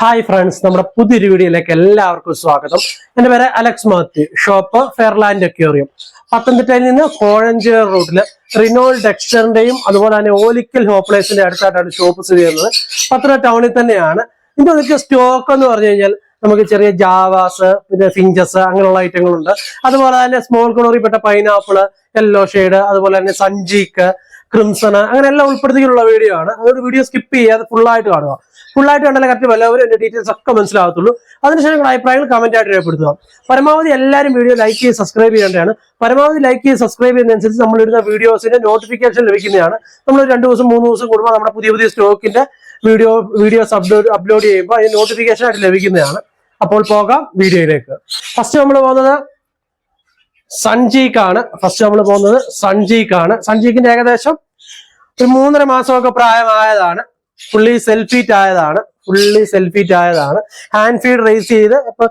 Hi friends നമ്മുടെ പുതിയൊരു വീഡിയോയിലേക്ക് എല്ലാവർക്കും സ്വാഗതം. എന്റെ പേര് Alex Mathew shop Fairland aquarium പത്തനംതിട്ടയിൽ നിന്ന് കോഴഞ്ചേർ റൂട്ടിൽ റിനോൾ ഡെക്സ്റ്ററിന്റെയും അതുപോലെ തന്നെ ഓലിക്കൽ ഹോപ്ലേസിന്റെ അടുത്തായിട്ടാണ് ഷോപ്പ് സ്ഥിതി ചെയ്യുന്നത്. പത്തനം ടൗണിൽ തന്നെയാണ്. ഇപ്പൊ ഉള്ളിൽ സ്റ്റോക്ക് എന്ന് പറഞ്ഞു കഴിഞ്ഞാൽ നമുക്ക് ചെറിയ ജാവാസ് പിന്നെ ഫിഞ്ചസ് അങ്ങനെയുള്ള ഐറ്റങ്ങളുണ്ട് അതുപോലെ തന്നെ സ്മോൾ കളറിൽപ്പെട്ട പൈനാപ്പിൾ യെല്ലോ ഷെയ്ഡ് അതുപോലെ തന്നെ സഞ്ജീക്ക് ക്രിംസൺ അങ്ങനെ എല്ലാം ഉൾപ്പെടുത്തിയിട്ടുള്ള വീഡിയോ ആണ്. അതുകൊണ്ട് വീഡിയോ സ്കിപ്പ് ചെയ്യാതെ ഫുൾ ആയിട്ട് കാണുക. ഫുൾ ആയിട്ട് കണ്ടാലേ കറക്റ്റ് എല്ലാവരും എന്റെ ഡീറ്റെയിൽസ് ഒക്കെ മനസ്സിലാകത്തുള്ളൂ. അതിനുശേഷം നിങ്ങളുടെ അഭിപ്രായങ്ങൾ കമന്റ് ആയിട്ട് രേഖപ്പെടുത്തുക. പരമാവധി എല്ലാവരും വീഡിയോ ലൈക്ക് ചെയ്ത് സബ്സ്ക്രൈബ് ചെയ്യേണ്ടതാണ്. പരമാവധി ലൈക്ക് ചെയ്ത് സബ്സ്ക്രൈബ് ചെയ്യുന്നതനുസരിച്ച് നമ്മൾ ഇടുന്ന വീഡിയോസിന്റെ നോട്ടിഫിക്കേഷൻ ലഭിക്കുന്നതാണ്. നമ്മൾ രണ്ട് ദിവസം മൂന്ന് ദിവസം കൂടുമ്പോൾ നമ്മുടെ പുതിയ പുതിയ സ്റ്റോക്കിന്റെ വീഡിയോ വീഡിയോസ് അപ്ലോഡ് അപ്ലോഡ് ചെയ്യുമ്പോൾ അതിന് നോട്ടിഫിക്കേഷൻ ആയിട്ട് ലഭിക്കുന്നതാണ്. അപ്പോൾ പോകാം വീഡിയോയിലേക്ക് ഫസ്റ്റ് നമ്മൾ പോകുന്നത് സൺജീക്കാണ് ഫസ്റ്റ് നമ്മൾ പോകുന്നത്. സഞ്ജീക്ക് ആണ് സഞ്ജീക്കിന്റെ ഏകദേശം ഒരു മൂന്നര മാസമൊക്കെ പ്രായമായതാണ്. ഫുള്ളി സെൽഫീറ്റ് ആയതാണ്. ഫുള്ളി സെൽഫീറ്റ് ആയതാണ്. ഹാൻഡ് ഫീഡ് റേസ് ചെയ്ത് ഇപ്പൊ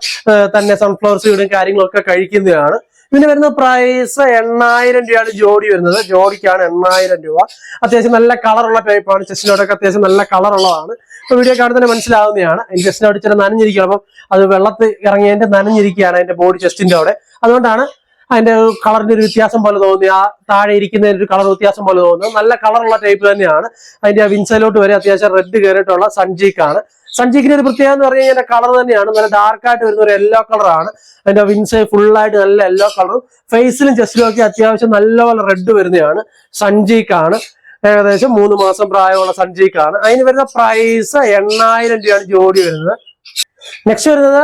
തന്നെ സൺഫ്ലവർ സീഡും കാര്യങ്ങളൊക്കെ കഴിക്കുന്നതാണ്. പിന്നെ വരുന്ന പ്രൈസ് എണ്ണായിരം രൂപയാണ് ജോഡി വരുന്നത്. ജോഡിക്കാണ് എണ്ണായിരം രൂപ. അത്യാവശ്യം നല്ല കളറുള്ള ടൈപ്പാണ് ചെസ്റ്റിനോടൊക്കെ അത്യാവശ്യം നല്ല കളറുള്ളതാണ്. ഇപ്പൊ വീഡിയോ കാണുമ്പോൾ തന്നെ മനസ്സിലാവുന്നതാണ്. എനിക്ക് ചെസ്റ്റിനോട് ഇച്ചിരി നനഞ്ഞിരിക്കണം. അപ്പം അത് വെള്ളത്തിൽ ഇറങ്ങിയതിന്റെ നനഞ്ഞിരിക്കുകയാണ് അതിന്റെ ബോഡി ചെസ്റ്റിന്റെ അവിടെ. അതുകൊണ്ടാണ് അതിന്റെ കളറിന്റെ ഒരു വ്യത്യാസം പോലെ തോന്നി. ആ താഴെ ഇരിക്കുന്നതിന്റെ ഒരു കളർ വ്യത്യാസം പോലെ തോന്നുന്നു. നല്ല കളറുള്ള ടൈപ്പ് തന്നെയാണ്. അതിന്റെ ആ വിൻസൈലോട്ട് വരെ അത്യാവശ്യം റെഡ് കയറിയിട്ടുള്ള സൺജീക്കാണ് സൺജീക്കിന്റെ ഒരു പ്രത്യേകത എന്ന് പറഞ്ഞു കഴിഞ്ഞാൽ കളർ തന്നെയാണ്. നല്ല ഡാർക്ക് ആയിട്ട് വരുന്ന ഒരു യെല്ലോ കളറാണ് അതിന്റെ വിൻസ് ഫുള്ളായിട്ട് നല്ല യെല്ലോ കളറും ഫേസിലും ചെസ്റ്റിലും ഒക്കെ അത്യാവശ്യം നല്ലപോലെ റെഡ് വരുന്നതാണ് സൺജീക്കാണ് ഏകദേശം മൂന്ന് മാസം പ്രായമുള്ള സൺജീക്കാണ് അതിന് വരുന്ന പ്രൈസ് എണ്ണായിരം രൂപയാണ് ജോഡി വരുന്നത്. നെക്സ്റ്റ് വരുന്നത്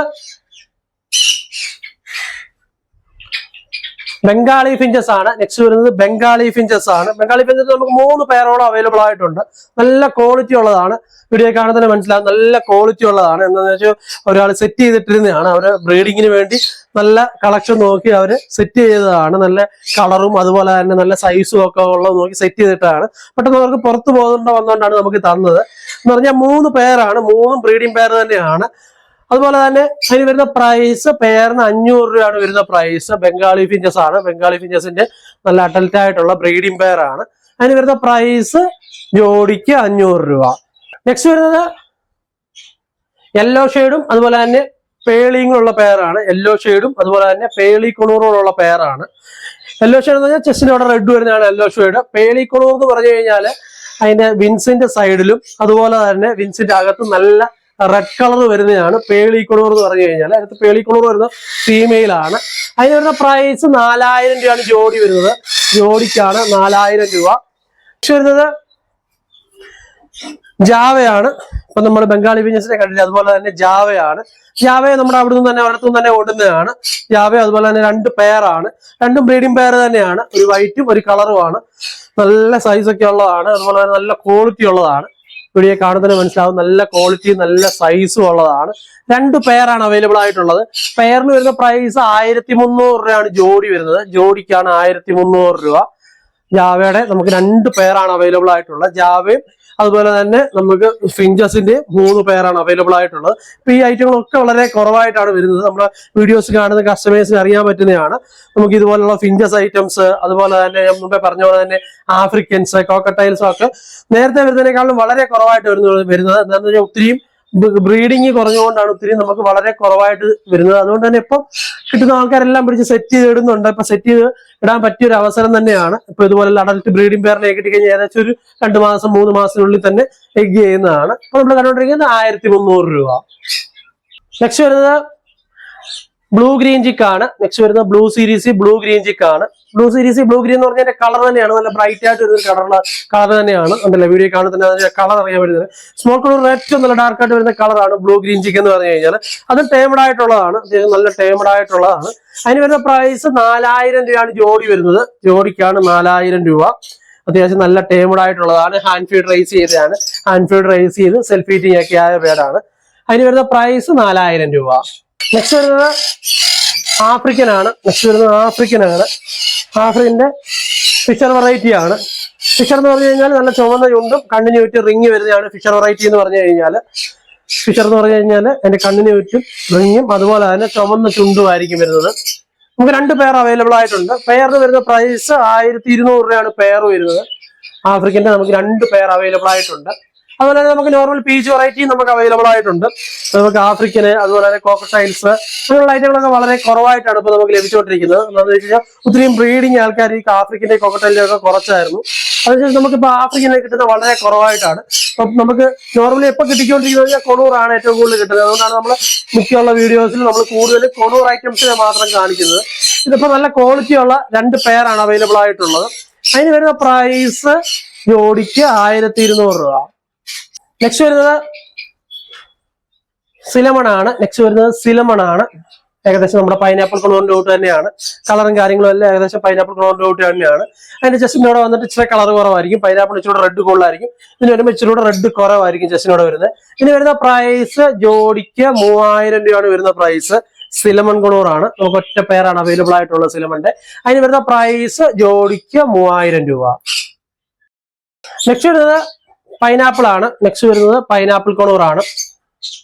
ബംഗാളി ഫിഞ്ചസ് ആണ്. നെക്സ്റ്റ് വരുന്നത് ബംഗാളി ഫിഞ്ചസ് ആണ്. ബംഗാളി ഫിഞ്ചസ് നമുക്ക് മൂന്ന് പേരോളം അവൈലബിൾ ആയിട്ടുണ്ട്. നല്ല ക്വാളിറ്റി ഉള്ളതാണ്. വീഡിയോ കാണാൻ തന്നെ മനസ്സിലാവും. നല്ല ക്വാളിറ്റി ഉള്ളതാണ്. എന്താണെന്ന് വെച്ചാൽ ഒരാൾ സെറ്റ് ചെയ്തിട്ടിരുന്നതാണ്. അവർ ബ്രീഡിങ്ങിന് വേണ്ടി നല്ല കളക്ഷൻ നോക്കി അവർ സെറ്റ് ചെയ്തതാണ്. നല്ല കളറും അതുപോലെ തന്നെ നല്ല സൈസും ഒക്കെ ഉള്ളത് നോക്കി സെറ്റ് ചെയ്തിട്ടാണ്. പെട്ടെന്ന് അവർക്ക് പുറത്ത് പോകുന്നുണ്ടോ വന്നുകൊണ്ടാണ് നമുക്ക് തന്നത്. എന്ന് പറഞ്ഞാൽ മൂന്ന് പേരാണ് മൂന്നും ബ്രീഡിംഗ് പേർ തന്നെയാണ്. അതുപോലെ തന്നെ അതിന് വരുന്ന പ്രൈസ് പെയറിന് അഞ്ഞൂറ് രൂപയാണ് വരുന്ന പ്രൈസ് ബംഗാളി ഫിഞ്ചസ് ആണ്. ബംഗാളി ഫിഞ്ചസിന്റെ നല്ല അഡൽറ്റ് ആയിട്ടുള്ള ബ്രീഡിംഗ് പെയർ ആണ്. അതിന് വരുന്ന പ്രൈസ് ജോഡിക്ക് അഞ്ഞൂറ് രൂപ. നെക്സ്റ്റ് വരുന്നത് യെല്ലോ ഷെയ്ഡും അതുപോലെ തന്നെ പേളിങ്ങുള്ള പെയറാണ് യെല്ലോ ഷെയ്ഡും അതുപോലെ തന്നെ പേളി കുണൂറുള്ള പെയറാണ് യെല്ലോ ഷെയ്ഡ് എന്ന് പറഞ്ഞാൽ ചെസ്സിന്റെ അവിടെ റെഡ് വരുന്നതാണ് യെല്ലോ ഷെയ്ഡ് പേളി കൊളൂർ എന്ന് പറഞ്ഞു കഴിഞ്ഞാൽ അതിന്റെ വിൻസിന്റെ സൈഡിലും അതുപോലെ തന്നെ വിൻസിന്റെ അകത്തും നല്ല റെഡ് കളർ വരുന്നതാണ്. പേളി കുളൂർ എന്ന് പറഞ്ഞു കഴിഞ്ഞാൽ അതിനകത്ത് പേളി കുളൂർ വരുന്ന ഫീമെയിൽ ആണ് അതിന് വരുന്ന പ്രൈസ് നാലായിരം രൂപയാണ് ജോഡി വരുന്നത്. ജോഡിക്കാണ് നാലായിരം രൂപ. പക്ഷെ വരുന്നത് ജാവയാണ്. ഇപ്പൊ നമ്മൾ ബംഗാളി ബിസിനസിനെ കണ്ടില്ല? അതുപോലെ തന്നെ ജാവയാണ്. ജാവയെ നമ്മുടെ അവിടെ നിന്ന് തന്നെ ഒരിടത്തു തന്നെ ഓടുന്നതാണ്. ജാവ അതുപോലെ തന്നെ രണ്ട് പെയറാണ് രണ്ടും ബ്രീഡിംഗ് പെയർ തന്നെയാണ്. ഒരു വൈറ്റും ഒരു കളറുമാണ് നല്ല സൈസൊക്കെ ഉള്ളതാണ്. അതുപോലെ തന്നെ നല്ല ക്വാളിറ്റി ഉള്ളതാണ്. വീഡിയോ കാണുന്നതിന് മനസ്സിലാവും. നല്ല ക്വാളിറ്റി നല്ല സൈസും ഉള്ളതാണ്. രണ്ട് പെയറാണ് അവൈലബിൾ ആയിട്ടുള്ളത്. പെയറിന് വരുന്ന പ്രൈസ് ആയിരത്തി മുന്നൂറ് രൂപയാണ് ജോഡി വരുന്നത്. ജോഡിക്കാണ് ആയിരത്തി മുന്നൂറ് രൂപ. ജാവയുടെ നമുക്ക് രണ്ട് പെയറാണ് അവൈലബിൾ ആയിട്ടുള്ളത്. ജാവയും അതുപോലെ തന്നെ നമുക്ക് ഫിഞ്ചസിന്റെ മൂന്ന് പേരാണ് അവൈലബിൾ ആയിട്ടുള്ളത്. അപ്പൊ ഈ ഐറ്റങ്ങളൊക്കെ വളരെ കുറവായിട്ടാണ് വരുന്നത്. നമ്മുടെ വീഡിയോസ് കാണുന്ന കസ്റ്റമേഴ്സിന് അറിയാൻ പറ്റുന്നതാണ്. നമുക്ക് ഇതുപോലുള്ള ഫിഞ്ചസ് ഐറ്റംസ് അതുപോലെ തന്നെ മുമ്പേ പറഞ്ഞ പോലെ തന്നെ ആഫ്രിക്കൻസ് കോക്കട്ടൈൽസ് ഒക്കെ നേരത്തെ വരുന്നതിനേക്കാളും വളരെ കുറവായിട്ട് വരുന്നത് വരുന്നത് എന്താണെന്ന് വെച്ചാൽ ഒത്തിരിയും ബ്രീഡിങ് കുറഞ്ഞുകൊണ്ടാണ് ഒത്തിരി നമുക്ക് വളരെ കുറവായിട്ട് വരുന്നത്. അതുകൊണ്ട് തന്നെ ഇപ്പം കിട്ടുന്ന ആൾക്കാരെല്ലാം പിടിച്ച് സെറ്റ് ചെയ്ത് ഇടുന്നുണ്ട്. ഇപ്പൊ സെറ്റ് ചെയ്ത് ഇടാൻ പറ്റിയ ഒരു അവസരം തന്നെയാണ്. ഇപ്പൊ ഇതുപോലെ അഡൽട്ട് ബ്രീഡിംഗ് പേരിനെ കിട്ടിക്കഴിഞ്ഞാൽ ഏകദേശം ഒരു രണ്ട് മാസം മൂന്ന് മാസത്തിനുള്ളിൽ തന്നെ എഗ് ചെയ്യുന്നതാണ്. ഇപ്പൊ നമ്മൾ കണ്ടുകൊണ്ടിരിക്കുന്നത് ആയിരത്തി മുന്നൂറ് രൂപ. നെക്സ്റ്റ് വരുന്നത് ബ്ലൂ ഗ്രീൻ ചിക്ക് ആണ്. നെക്സ്റ്റ് വരുന്ന blue series blue green chick ആണ്. ബ്ലൂ സീരീസ് ബ്ലൂ ഗ്രീൻ എന്ന് പറഞ്ഞാൽ കളർ തന്നെയാണ്. നല്ല ബ്രൈറ്റ് ആയിട്ട് വരുന്ന കളറുള്ള കളർ തന്നെയാണ്. ഉണ്ടല്ലോ? വീഡിയോ കാണുന്ന കളർ അറിയാൻ പറ്റുന്നത്. സ്മോൾ കളർ ഏറ്റവും നല്ല ഡാർക്ക് ആയിട്ട് വരുന്ന കളറാണ് ബ്ലൂ ഗ്രീൻ ചിക്ക് എന്ന് പറഞ്ഞു കഴിഞ്ഞാൽ അത് ടേമഡ് ആയിട്ടുള്ളതാണ്. നല്ല ടേമഡ് ആയിട്ടുള്ളതാണ്. അതിന് വരുന്ന പ്രൈസ് നാലായിരം രൂപയാണ് ജോഡി വരുന്നത്. ജോഡിക്കാണ് നാലായിരം രൂപ. അത്യാവശ്യം നല്ല ടേമഡ് ആയിട്ടുള്ളതാണ്. ഹാൻഡ് ഫീഡ് റൈസ് ചെയ്തതാണ്. ഹാൻഡ് ഫീഡ് റൈസ് ചെയ്ത് സെൽഫ് ടീ ഒക്കെ ആയ പേരാണ്. അതിന് വരുന്ന പ്രൈസ് നാലായിരം രൂപ. നെക്സ്റ്റ് വരുന്നത് ആഫ്രിക്കൻ ആണ് നെക്സ്റ്റ് വരുന്നത് ആഫ്രിക്കൻ ആണ് ആഫ്രിക്കന്റെ ഫിഷർ വെറൈറ്റി ആണ്. ഫിഷർ എന്ന് പറഞ്ഞു കഴിഞ്ഞാൽ നല്ല ചുവന്ന ചുണ്ടും കണ്ണിന് ചുറ്റും റിങ് വരുന്നതാണ് ഫിഷർ വെറൈറ്റി എന്ന് പറഞ്ഞു കഴിഞ്ഞാൽ ഫിഷർ എന്ന് പറഞ്ഞു കഴിഞ്ഞാൽ എന്റെ കണ്ണിന് ചുറ്റും റിങ്ങും അതുപോലെ തന്നെ ചുവന്ന ചുണ്ടും ആയിരിക്കും വരുന്നത്. നമുക്ക് രണ്ട് പെയർ അവൈലബിൾ ആയിട്ടുണ്ട്. പെയറിന് വരുന്ന പ്രൈസ് ആയിരത്തി ഇരുന്നൂറ് രൂപയാണ് പെയർ വരുന്നത്. ആഫ്രിക്കന്റെ നമുക്ക് രണ്ട് പെയർ അവൈലബിൾ ആയിട്ടുണ്ട്. അതുപോലെ തന്നെ നമുക്ക് നോർമൽ പീച്ച് വെറൈറ്റി നമുക്ക് അവൈലബിൾ ആയിട്ടുണ്ട്. നമുക്ക് ആഫ്രിക്കന് അതുപോലെ തന്നെ കോക്കട്ടൈൽസ് അങ്ങനെയുള്ള ഐറ്റങ്ങളൊക്കെ വളരെ കുറവായിട്ടാണ് ഇപ്പോൾ നമുക്ക് ലഭിച്ചുകൊണ്ടിരിക്കുന്നത്. എന്താണെന്ന് വെച്ച് കഴിഞ്ഞാൽ ഒത്തിരിയും ബ്രീഡിങ് ആൾക്കാർ ഈ ആഫ്രിക്കന്റെ കോക്കട്ടൈലിന്റെ ഒക്കെ കുറച്ചായിരുന്നു. അതിനുശേഷം നമുക്കിപ്പോൾ ആഫ്രിക്കനെ കിട്ടുന്നത് വളരെ കുറവായിട്ടാണ്. അപ്പം നമുക്ക് നോർമലി എപ്പോൾ കിട്ടിക്കൊണ്ടിരിക്കുന്നത് കഴിഞ്ഞാൽ കൊണൂറാണ് ഏറ്റവും കൂടുതൽ കിട്ടുന്നത്. അതുകൊണ്ടാണ് നമ്മൾ മിക്കുള്ള വീഡിയോസിൽ നമ്മൾ കൂടുതൽ കൊണൂർ ഐറ്റംസിനെ മാത്രം കാണിക്കുന്നത്. ഇതിപ്പോൾ നല്ല ക്വാളിറ്റിയുള്ള രണ്ട് പെയറാണ് അവൈലബിൾ ആയിട്ടുള്ളത്. അതിന് വരുന്ന പ്രൈസ് ജോഡിക്ക് ആയിരത്തി ഇരുന്നൂറ് രൂപ. നെക്സ്റ്റ് വരുന്നത് സിലമൺ ആണ് നെക്സ്റ്റ് വരുന്നത് സിലമൺ ആണ് ഏകദേശം നമ്മുടെ പൈനാപ്പിൾ കൊണോറിന്റെ ഔട്ട് തന്നെയാണ്. കളറും കാര്യങ്ങളും എല്ലാം ഏകദേശം പൈനാപ്പിൾ കൊണോറിന്റെ ഔട്ട് തന്നെയാണ്. അതിന്റെ ജസ്റ്റിനോട് വന്നിട്ട് ഇച്ചിരി കളർ കുറവായിരിക്കും. പൈനാപ്പിൾ ഇച്ചിരി റെഡ് കൂടുതലായിരിക്കും. ഇതിന് വരുമ്പോൾ ഇച്ചിരി റെഡ് കുറവായിരിക്കും ജസ്റ്റിനോട് വരുന്നത്. ഇതിന് വരുന്ന പ്രൈസ് ജോഡിക്ക് മൂവായിരം രൂപയാണ് വരുന്ന പ്രൈസ് സിലമൺ ആണ്. നമുക്ക് ഒറ്റ പേരാണ് അവൈലബിൾ ആയിട്ടുള്ള സിലമന്റെ. അതിന് വരുന്ന പ്രൈസ് ജോഡിക്ക് മൂവായിരം രൂപ. നെക്സ്റ്റ് വരുന്നത് പൈനാപ്പിൾ ആണ്. നെക്സ്റ്റ് വരുന്നത് പൈനാപ്പിൾ കൊണൂറാണ്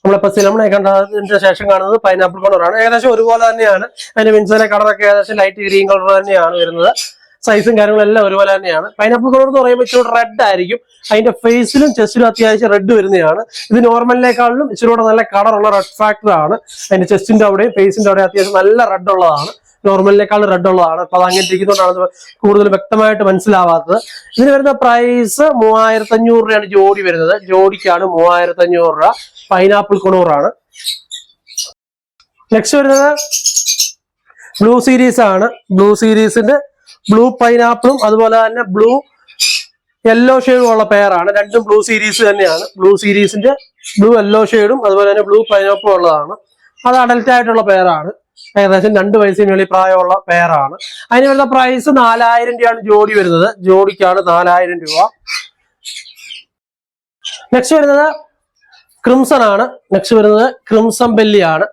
നമ്മളിപ്പോ സിനിമയെ കണ്ടതിന്റെ ശേഷം കാണുന്നത് പൈനാപ്പിൾ ആണ്. ഏകദേശം ഒരുപോലെ തന്നെയാണ്. അതിന്റെ മിൻസിലെ കളറൊക്കെ ഏകദേശം ലൈറ്റ് ഗ്രീൻ കളർ തന്നെയാണ് വരുന്നത്. സൈസും കാര്യങ്ങളും എല്ലാം ഒരുപോലെ തന്നെയാണ്. പൈനാപ്പിൾ കളർ എന്ന് പറയുമ്പോൾ ഇച്ചിരി റെഡ് ആയിരിക്കും. അതിന്റെ ഫേസിലും ചെസ്റ്റിലും അത്യാവശ്യം റെഡ് വരുന്നതാണ്. ഇത് നോർമലിനേക്കാളിലും ഇച്ചിരി കൂടെ നല്ല കളറുള്ള റെഡ് ഫാക്ടർ ആണ്. അതിന്റെ ചെസ്റ്റിന്റെ അവിടെയും ഫേസിന്റെ അവിടെയും അത്യാവശ്യം നല്ല റെഡ് ഉള്ളതാണ്. നോർമലിനേക്കാൾ റെഡ് ഉള്ളതാണ്. അപ്പൊ അത് അങ്ങനെ ഇരിക്കുന്നതുകൊണ്ടാണ് കൂടുതൽ വ്യക്തമായിട്ട് മനസ്സിലാവാത്തത്. ഇതിന് വരുന്ന പ്രൈസ് മൂവായിരത്തി അഞ്ഞൂറ് രൂപയാണ് ജോഡി വരുന്നത്. ജോഡിക്കാണ് മൂവായിരത്തി അഞ്ഞൂറ് രൂപ. പൈനാപ്പിൾ കുണൂറാണ്. നെക്സ്റ്റ് വരുന്നത് ബ്ലൂ സീരീസ് ആണ്. ബ്ലൂ സീരീസിന്റെ ബ്ലൂ പൈനാപ്പിളും അതുപോലെ തന്നെ ബ്ലൂ യെല്ലോ ഷെയ്ഡും ഉള്ള പെയറാണ് രണ്ടും ബ്ലൂ സീരീസ് തന്നെയാണ്. ബ്ലൂ സീരീസിന്റെ ബ്ലൂ യെല്ലോ ഷെയ്ഡും അതുപോലെ തന്നെ ബ്ലൂ പൈനാപ്പിളും ഉള്ളതാണ്. അത് അഡൽറ്റ് ആയിട്ടുള്ള പെയറാണ് ഏകദേശം രണ്ട് വയസ്സിന് വെളി പ്രായമുള്ള പേരാണ് അതിന് വരുന്ന പ്രൈസ് നാലായിരം രൂപയാണ് ജോഡി വരുന്നത്. ജോഡിക്കാണ് നാലായിരം രൂപ. നെക്സ്റ്റ് വരുന്നത് ക്രിംസൺ ആണ്. നെക്സ്റ്റ് വരുന്നത് ക്രിംസൺ ബെല്ലിയാണ്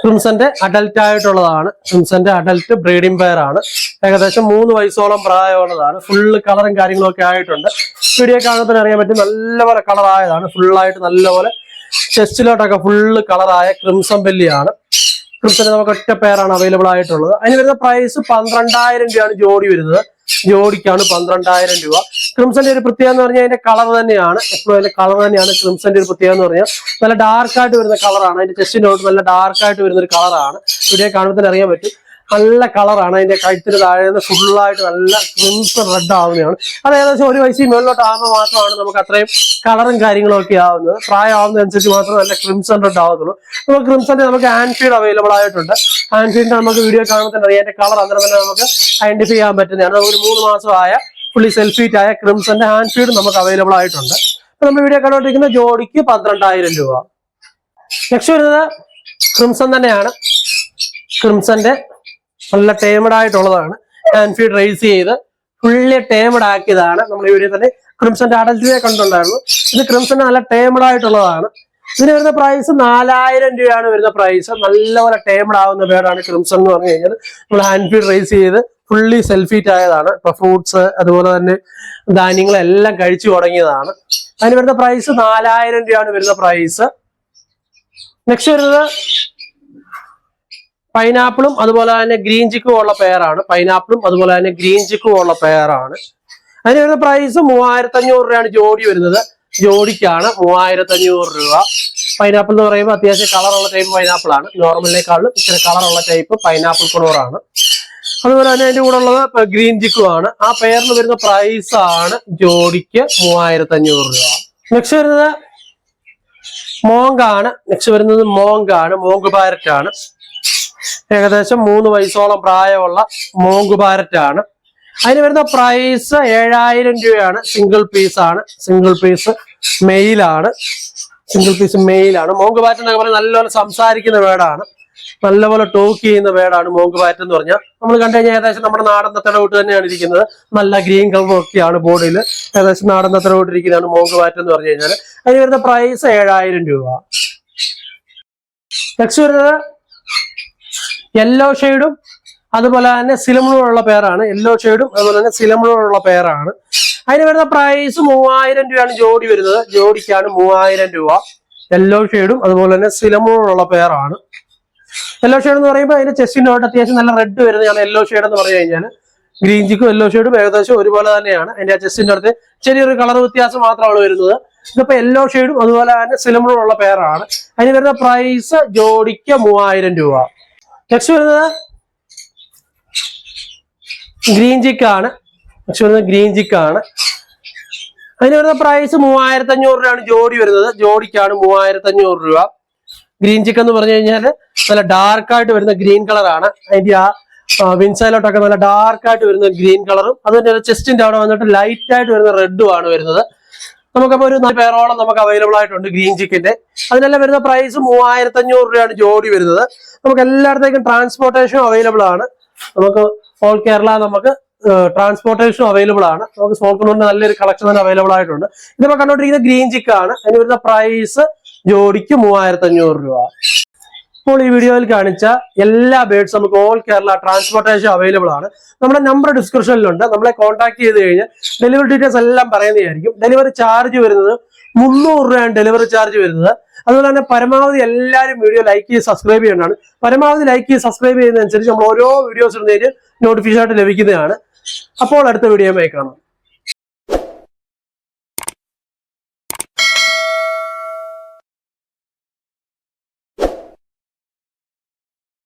ക്രിംസന്റെ അഡൽറ്റ് ആയിട്ടുള്ളതാണ്. ക്രിംസന്റെ അഡൽറ്റ് ബ്രീഡിംഗ് പെയർ ആണ്. ഏകദേശം മൂന്ന് വയസ്സോളം പ്രായമുള്ളതാണ്. ഫുള്ള് കളറും കാര്യങ്ങളൊക്കെ ആയിട്ടുണ്ട്. വീഡിയോ കാണുമ്പോൾ അറിയാൻ പറ്റും നല്ലപോലെ കളറായതാണ് ഫുള്ളായിട്ട് നല്ലപോലെ ചെസ്റ്റിലോട്ടൊക്കെ ഫുള്ള് കളറായ ക്രിംസം ബെല്ലിയാണ് ക്രിംസന് നമുക്ക് ഒറ്റ പെയറാണ് അവൈലബിൾ ആയിട്ടുള്ളത്. അതിന് വരുന്ന പ്രൈസ് പന്ത്രണ്ടായിരം രൂപയാണ് ജോഡി വരുന്നത്. ജോഡിക്കാണ് പന്ത്രണ്ടായിരം രൂപ. ക്രിംസന്റെ ഒരു പ്രത്യേകത എന്ന് പറഞ്ഞാൽ അതിന്റെ കളർ തന്നെയാണ്. എപ്പോഴും അതിന്റെ കളർ തന്നെയാണ് ക്രിംസന്റെ ഒരു പ്രത്യേകത എന്ന് പറഞ്ഞാൽ. നല്ല ഡാർക്ക് ആയിട്ട് വരുന്ന കളറാണ് അതിന്റെ ചെസ്റ്റിനോട്ട് നല്ല ഡാർക്ക് ആയിട്ട് വരുന്ന ഒരു കളറാണ് ഇവിടെ കാണുമ്പോൾ തന്നെ അറിയാൻ പറ്റും. നല്ല കളറാണ്. അതിന്റെ കഴുത്തിന് താഴെ നിന്ന് ഫുള്ളായിട്ട് നല്ല ക്രിംസൺ റെഡ് ആവുന്നതാണ്. അത് ഏകദേശം ഒരു വയസ്സിൽ മുകളിലോട്ട് ആകുമ്പോൾ മാത്രമാണ് നമുക്ക് അത്രയും കളറും കാര്യങ്ങളും ഒക്കെ ആവുന്നത്. പ്രായമാവുന്നതനുസരിച്ച് മാത്രം നല്ല ക്രിംസൺ റെഡ് ആവത്തുള്ളൂ. നമുക്ക് ക്രിംസന്റെ നമുക്ക് ആൻഫീഡ് അവൈലബിൾ ആയിട്ടുണ്ട്. ആൻഫീഡിന്റെ നമുക്ക് വീഡിയോ കാണുമ്പോൾ തന്നെ അതിന്റെ കളർ അന്നേരം തന്നെ നമുക്ക് ഐഡന്റിഫൈ ചെയ്യാൻ പറ്റുന്നതാണ്. ഒരു മൂന്ന് മാസമായ ഫുള്ളി സെൽഫീറ്റ് ആയ ക്രിംസന്റെ ഹാൻഡ് ഫീഡ് നമുക്ക് അവൈലബിൾ ആയിട്ടുണ്ട്. അപ്പൊ നമ്മൾ വീഡിയോ കണ്ടുകൊണ്ടിരിക്കുന്ന ജോഡിക്ക് പന്ത്രണ്ടായിരം രൂപ. നെക്സ്റ്റ് വരുന്നത് ക്രിംസൺ തന്നെയാണ്. ക്രിംസന്റെ നല്ല ടേമഡ് ആയിട്ടുള്ളതാണ് ഫീഡ് റേസ് ചെയ്ത് ഫുള്ളി ടേമഡ് ആക്കിയതാണ് നമ്മൾ വീഡിയോ തന്നെ ക്രിംസന്റെ അഡൽറ്റിനെ കണ്ടുണ്ടായിരുന്നു. ഇത് ക്രിംസന് നല്ല ടേമഡ് ആയിട്ടുള്ളതാണ് ഇതിന് വരുന്ന പ്രൈസ് നാലായിരം രൂപയാണ് വരുന്ന പ്രൈസ് നല്ലപോലെ ടേമഡ് ആവുന്ന പേരാണ് ക്രിംസൺ എന്ന് പറഞ്ഞു കഴിഞ്ഞാൽ നമ്മൾ ഹാൻഡ് ഫീഡ് റേസ് ചെയ്ത് ഫുള്ളി സെൽഫീറ്റ് ആയതാണ്. ഇപ്പൊ ഫ്രൂട്ട്സ് അതുപോലെ തന്നെ ധാന്യങ്ങളെല്ലാം കഴിച്ചു തുടങ്ങിയതാണ്. അതിന് വരുന്ന പ്രൈസ് നാലായിരം രൂപയാണ് വരുന്ന പ്രൈസ് നെക്സ്റ്റ് വരുന്നത് പൈനാപ്പിളും അതുപോലെ തന്നെ ഗ്രീൻ ചിക്കും ഉള്ള പെയറാണ് പൈനാപ്പിളും അതുപോലെ തന്നെ ഗ്രീൻ ചിക്കും ഉള്ള പെയറാണ് അതിന് വരുന്ന പ്രൈസ് മൂവായിരത്തി അഞ്ഞൂറ് രൂപയാണ് ജോഡി വരുന്നത്. ജോഡിക്കാണ് മൂവായിരത്തി അഞ്ഞൂറ് രൂപ. പൈനാപ്പിൾ എന്ന് പറയുമ്പോൾ അത്യാവശ്യം കളറുള്ള ടൈപ്പ് പൈനാപ്പിൾ ആണ്. നോർമലിനേക്കാളും ഇച്ചിരി കളറുള്ള ടൈപ്പ് പൈനാപ്പിൾ കുണൂറാണ് അതുപോലെ തന്നെ അതിന്റെ കൂടെ ഉള്ളത് ഗ്രീൻ ചിക്കും ആണ്. ആ പെയറിന് വരുന്ന പ്രൈസ് ആണ് ജോഡിക്ക് മൂവായിരത്തി അഞ്ഞൂറ് രൂപ. നെക്സ്റ്റ് വരുന്നത് മോങ്കാണ്. നെക്സ്റ്റ് വരുന്നത് മോങ്കാണ്. മോങ്ക് പാരറ്റ് ആണ് ഏകദേശം മൂന്ന് വയസ്സോളം പ്രായമുള്ള മോങ്ക് ആണ് അതിന് വരുന്ന പ്രൈസ് ഏഴായിരം രൂപയാണ്. സിംഗിൾ പീസ് ആണ്. സിംഗിൾ പീസ് മെയിലാണ് സിംഗിൾ പീസ് മെയിലാണ് മോങ്ക് പാറ്റ് എന്നൊക്കെ പറഞ്ഞാൽ നല്ലപോലെ സംസാരിക്കുന്ന വേടാണ്. നല്ലപോലെ ടോക്ക് ചെയ്യുന്ന വേടാണ് മോങ്ക് പാറ്റ് എന്ന് പറഞ്ഞാൽ. നമ്മൾ കണ്ടു കഴിഞ്ഞാൽ ഏകദേശം നമ്മുടെ നാടൻ തത്തയുടെ കൂട്ട് തന്നെയാണ് ഇരിക്കുന്നത്. നല്ല ഗ്രീൻ കളർ ഒക്കെയാണ് ബോഡിയിൽ ഏകദേശം നാടൻ തത്തയുടെ കൂട്ട് ഇരിക്കുന്നതാണ് മോങ്ക് പാറ്റ് എന്ന് പറഞ്ഞു കഴിഞ്ഞാൽ അതിന് വരുന്ന പ്രൈസ് ഏഴായിരം രൂപ. നെക്സ്റ്റ് വരുന്നത് യെല്ലോ ഷെയ്ഡും അതുപോലെ തന്നെ സിലമുള്ള പേരാണ് യെല്ലോ ഷെയ്ഡും അതുപോലെ തന്നെ സിലമുള്ള പേരാണ് അതിന് വരുന്ന പ്രൈസ് മൂവായിരം രൂപയാണ് ജോഡി വരുന്നത്. ജോഡിക്കാണ് മൂവായിരം രൂപ. യെല്ലോ ഷെയ്ഡും അതുപോലെ തന്നെ സിലമുള്ള പേരാണ് യെല്ലോ ഷെയ്ഡ് എന്ന് പറയുമ്പോൾ അതിന്റെ ചെസ്റ്റിനോട്ട് അത്യാവശ്യം നല്ല റെഡ് വരുന്നതാണ് യെല്ലോ ഷെയ്ഡ് എന്ന് പറഞ്ഞു കഴിഞ്ഞാൽ ഗ്രീൻ ചിക്കും യെല്ലോ ഷെയ്ഡും ഏകദേശം ഒരുപോലെ തന്നെയാണ്. അതിന്റെ ചെസ്റ്റിന്റെ അടുത്ത് ചെറിയൊരു കളർ വ്യത്യാസം മാത്രമാണ് വരുന്നത്. ഇതിപ്പോ യെല്ലോ ഷെയ്ഡും അതുപോലെ തന്നെ സിലമുള്ള പേരാണ് അതിന് വരുന്ന പ്രൈസ് ജോഡിക്ക് മൂവായിരം രൂപ. നെക്സ്റ്റ് വരുന്നത് ഗ്രീൻ ചിക്കാണ് നെക്സ്റ്റ് വരുന്നത് ഗ്രീൻ ചിക്കാണ് അതിന് വരുന്ന പ്രൈസ് മൂവായിരത്തി അഞ്ഞൂറ് രൂപയാണ് ജോഡി വരുന്നത്. ജോഡിക്കാണ് മൂവായിരത്തി അഞ്ഞൂറ് രൂപ. ഗ്രീൻ ചിക്കൻ എന്ന് പറഞ്ഞു കഴിഞ്ഞാൽ നല്ല ഡാർക്ക് ആയിട്ട് വരുന്ന ഗ്രീൻ കളറാണ് അതിന്റെ ആ വിൻസൈലോട്ടൊക്കെ നല്ല ഡാർക്ക് ആയിട്ട് വരുന്ന ഗ്രീൻ കളറും അതുപോലെ ചെസ്റ്റിന്റെ അവിടെ വന്നിട്ട് ലൈറ്റ് ആയിട്ട് വരുന്ന റെഡും ആണ് വരുന്നത്. നമുക്കപ്പോൾ ഒരു നാല് പേരോളം നമുക്ക് അവൈലബിൾ ആയിട്ടുണ്ട് ഗ്രീൻ ചിക്കിന്റെ അതിനെല്ലാം വരുന്ന പ്രൈസ് മൂവായിരത്തി അഞ്ഞൂറ് രൂപയാണ് ജോഡി വരുന്നത്. നമുക്ക് എല്ലായിടത്തേക്കും ട്രാൻസ്പോർട്ടേഷൻ അവൈലബിൾ ആണ്. നമുക്ക് ഓൾ കേരള നമുക്ക് ട്രാൻസ്പോർട്ടേഷനും അവൈലബിൾ ആണ്. നമുക്ക് സ്മോക്കിനുണ്ട് നല്ലൊരു കളക്ഷൻ തന്നെ അവൈലബിൾ ആയിട്ടുണ്ട്. ഇതിപ്പോ കണ്ടോണ്ടിരിക്കുന്ന ഗ്രീൻ ചിക്കാണ് അതിന് വരുന്ന പ്രൈസ് ജോഡിക്ക് മൂവായിരത്തി അഞ്ഞൂറ് രൂപ. ഇപ്പോൾ ഈ വീഡിയോയിൽ കാണിച്ച എല്ലാ ബേഡ്സും നമുക്ക് ഓൾ കേരള ട്രാൻസ്പോർട്ടേഷൻ അവൈലബിൾ ആണ്. നമ്മുടെ നമ്പർ ഡിസ്ക്രിപ്ഷനിലുണ്ട് നമ്മളെ കോൺടാക്ട് ചെയ്ത് കഴിഞ്ഞാൽ ഡെലിവറി ഡീറ്റെയിൽസ് എല്ലാം പറയുന്നതായിരിക്കും. ഡെലിവറി ചാർജ് വരുന്നത് മുന്നൂറ് രൂപയാണ് ഡെലിവറി ചാർജ് വരുന്നത്. അതുപോലെ തന്നെ പരമാവധി എല്ലാവരും വീഡിയോ ലൈക്ക് ചെയ്ത് സബ്സ്ക്രൈബ് ചെയ്യേണ്ടതാണ്. പരമാവധി ലൈക്ക് ചെയ്ത് സബ്സ്ക്രൈബ് ചെയ്യുന്നതനുസരിച്ച് നമ്മൾ ഓരോ വീഡിയോസ് ഇടുന്നതിന് നോട്ടിഫിക്കേഷൻ ആയിട്ട് ലഭിക്കുന്നതാണ്. അപ്പോൾ അടുത്ത വീഡിയോയുമായി കാണാം.